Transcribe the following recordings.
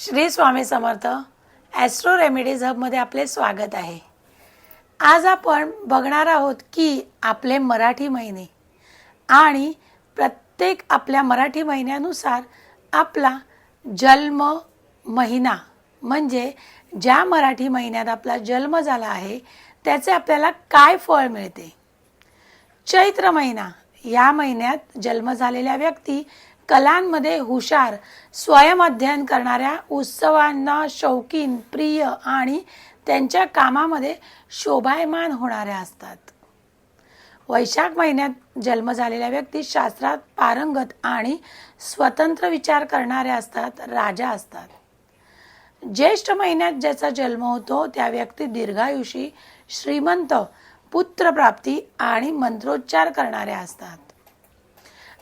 Shri Swami Samarth Austro remedies हबमध्ये आपले स्वागत आहे. आज आपण बघणार आहोत की आपले मराठी महिने आणि प्रत्येक आपल्या मराठी महिन्यानुसार आपला जन्म महिना म्हणजे ज्या मराठी महिन्यात आपला जन्म झाला आहे त्याचे आपल्याला काय फळ मिळते? चैत्र महिना या महिन्यात जन्म झालेल्या व्यक्ती कलांमध्ये हुशार स्वयं अध्ययन करणाऱ्या उत्सवांना शौकीन प्रिय आणि त्यांच्या कामामध्ये शोभायमान होणाऱ्या असतात. वैशाख महिन्यात जन्म झालेल्या व्यक्ती शास्त्रात पारंगत आणि स्वतंत्र विचार करणाऱ्या असतात राजा असतात. ज्येष्ठ महिन्यात ज्याचा जन्म होतो त्या व्यक्ती दीर्घायुषी श्रीमंत पुत्रप्राप्ती आणि मंत्रोच्चार करणाऱ्या असतात.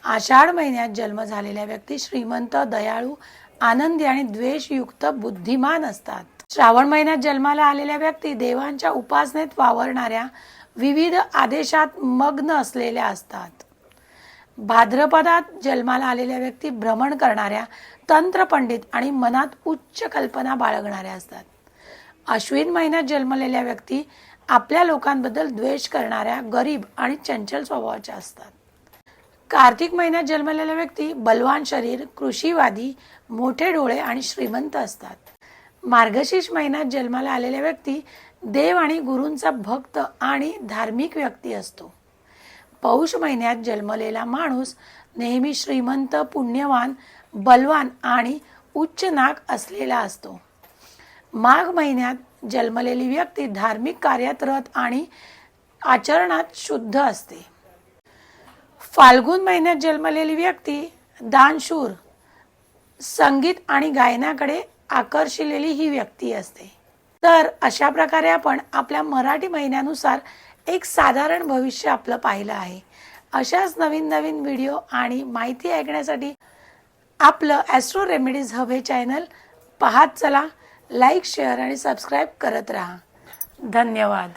आषाढ महिन्यात जन्म झालेल्या व्यक्ती श्रीमंत दयाळू आनंदी आणि द्वेषयुक्त बुद्धिमान असतात. श्रावण महिन्यात जन्माला आलेल्या व्यक्ती देवांच्या उपासनेत वावरणाऱ्या विविध आदेशात मग्न असलेल्या असतात. भाद्रपदात जन्माला आलेल्या व्यक्ती भ्रमण करणाऱ्या तंत्रपंडित आणि मनात उच्च कल्पना बाळगणाऱ्या असतात. अश्विन महिन्यात जन्मलेल्या व्यक्ती आपल्या लोकांबद्दल द्वेष करणाऱ्या गरीब आणि चंचल स्वभावाच्या असतात. कार्तिक महिन्यात जन्मलेल्या व्यक्ती बलवान शरीर कृषीवादी मोठे डोळे आणि श्रीमंत असतात. मार्गशीर्ष महिन्यात जन्माला आलेल्या व्यक्ती देव आणि गुरूंचा भक्त आणि धार्मिक व्यक्ती असतो. पौष महिन्यात जन्मलेला माणूस नेहमी श्रीमंत पुण्यवान बलवान आणि उच्च नाक असलेला असतो. माघ महिन्यात जन्मलेली व्यक्ती धार्मिक कार्यात रत आणि आचरणात शुद्ध असते. फाल्गुन महिन्यात जन्मलेली व्यक्ती दानशूर संगीत आणि गायनाकडे आकर्षिलेली ही व्यक्ती असते. तर अशा प्रकारे आपण आपल्या मराठी महिन्यानुसार एक साधारण भविष्य आपलं पाहिलं आहे. अशाच नवीन नवीन व्हिडिओ आणि माहिती ऐकण्यासाठी आपलं ॲस्ट्रो रेमेडीज हब हे चॅनल पाहत चला लाईक शेअर आणि सबस्क्राईब करत राहा. धन्यवाद.